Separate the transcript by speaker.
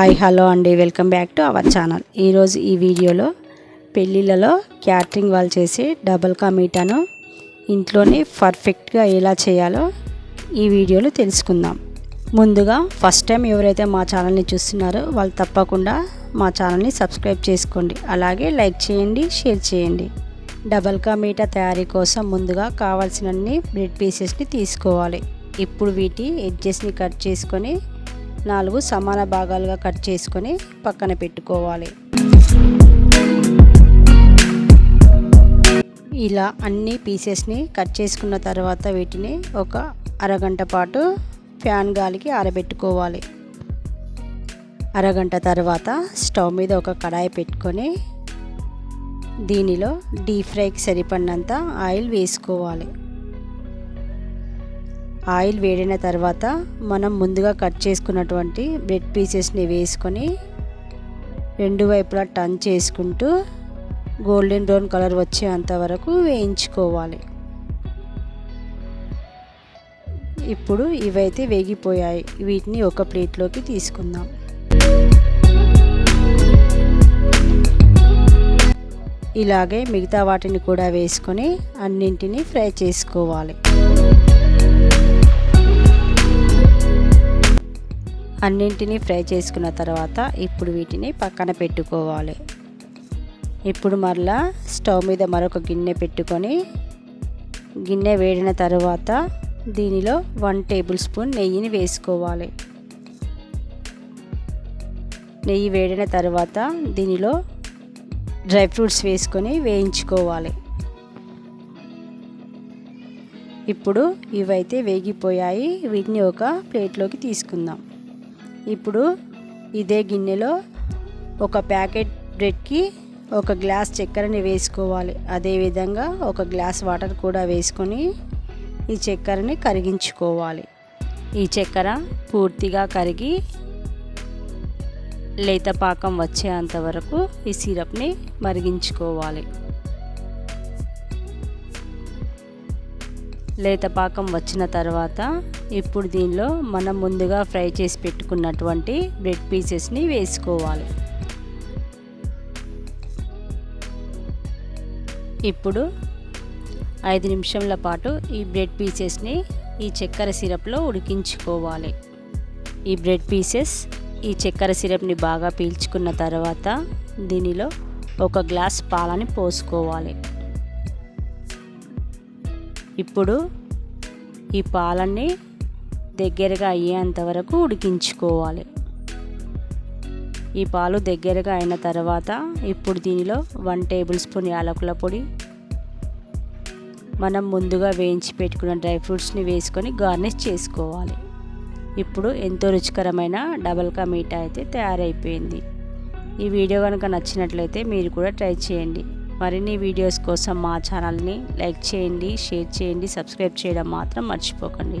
Speaker 1: Hi hello అండి. Welcome back to our channel. ఈరోజు ఈ వీడియోలో పెళ్ళిళ్ళలో క్యాటరింగ్ వాళ్ళు చేసే డబల్ కా మీటాను ఇంట్లోనే పర్ఫెక్ట్గా ఎలా చేయాలో ఈ వీడియోలో తెలుసుకుందాం. ముందుగా ఫస్ట్ టైం ఎవరైతే మా ఛానల్ని చూస్తున్నారో వాళ్ళు తప్పకుండా మా ఛానల్ని సబ్స్క్రైబ్ చేసుకోండి. అలాగే లైక్ చేయండి షేర్ చేయండి. డబల్ కా మీటా తయారీ కోసం ముందుగా కావాల్సినన్ని బ్రెడ్ పీసెస్ని తీసుకోవాలి. ఇప్పుడు వీటి ఎడ్జెస్ని కట్ చేసుకొని నాలుగు సమాన భాగాలుగా కట్ చేసుకొని పక్కన పెట్టుకోవాలి. ఇలా అన్ని పీసెస్ని కట్ చేసుకున్న తర్వాత వీటిని ఒక అరగంట పాటు ఫ్యాన్ గాలికి ఆరబెట్టుకోవాలి. అరగంట తర్వాత స్టవ్ మీద ఒక కడాయి పెట్టుకొని దీనిలో డీప్ ఫ్రైకి సరిపడినంత ఆయిల్ వేసుకోవాలి. ఆయిల్ వేడిన తర్వాత మనం ముందుగా కట్ చేసుకున్నటువంటి బ్రెడ్ పీసెస్ని వేసుకొని రెండు వైపులా టర్న్ చేసుకుంటూ గోల్డెన్ బ్రౌన్ కలర్ వచ్చేంత వరకు వేయించుకోవాలి. ఇప్పుడు ఇవైతే వేగిపోయాయి. వీటిని ఒక ప్లేట్లోకి తీసుకుందాం. ఇలాగే మిగతా వాటిని కూడా వేసుకొని అన్నింటినీ ఫ్రై చేసుకోవాలి. అన్నింటినీ ఫ్రై చేసుకున్న తర్వాత ఇప్పుడు వీటిని పక్కన పెట్టుకోవాలి. ఇప్పుడు మరలా స్టవ్ మీద మరొక గిన్నె పెట్టుకొని గిన్నె వేడిన తర్వాత దీనిలో వన్ టేబుల్ స్పూన్ నెయ్యిని వేసుకోవాలి. నెయ్యి వేడిన తర్వాత దీనిలో డ్రై ఫ్రూట్స్ వేసుకొని వేయించుకోవాలి. ఇప్పుడు ఇవైతే వేగిపోయాయి. వీటిని ఒక ప్లేట్లోకి తీసుకుందాం. ఇప్పుడు ఇదే గిన్నెలో ఒక ప్యాకెట్ బ్రెడ్కి ఒక గ్లాస్ చక్కెరని వేసుకోవాలి. అదేవిధంగా ఒక గ్లాస్ వాటర్ కూడా వేసుకొని ఈ చక్కెరని కరిగించుకోవాలి. ఈ చక్కెర పూర్తిగా కరిగి లేత పాకం వచ్చేంత వరకు ఈ సిరప్ని మరిగించుకోవాలి. లేత పాకం వచ్చిన తర్వాత ఇప్పుడు దీనిలో మనం ముందుగా ఫ్రై చేసి పెట్టుకున్నటువంటి బ్రెడ్ పీసెస్ని వేసుకోవాలి. ఇప్పుడు ఐదు నిమిషంల పాటు ఈ బ్రెడ్ పీసెస్ని ఈ చక్కెర సిరప్లో ఉడికించుకోవాలి. ఈ బ్రెడ్ పీసెస్ ఈ చక్కెర సిరప్ని బాగా పీల్చుకున్న తర్వాత దీనిలో ఒక గ్లాస్ పాలని పోసుకోవాలి. ఇప్పుడు ఈ పాలన్నీ దగ్గరగా అయ్యేంత వరకు ఉడికించుకోవాలి. ఈ పాలు దగ్గరగా అయిన తర్వాత ఇప్పుడు దీనిలో వన్ టేబుల్ స్పూన్ యాలకుల పొడి మనం ముందుగా వేయించి పెట్టుకున్న డ్రై ఫ్రూట్స్ని వేసుకొని గార్నిష్ చేసుకోవాలి. ఇప్పుడు ఎంతో రుచికరమైన డబల్ కా మీఠా అయితే తయారైపోయింది. ఈ వీడియో కనుక నచ్చినట్లయితే మీరు కూడా ట్రై చేయండి. మరిన్ని వీడియోస్ కోసం మా ఛానల్ని లైక్ చేయండి షేర్ చేయండి సబ్స్క్రైబ్ చేయడం మాత్రం మర్చిపోకండి.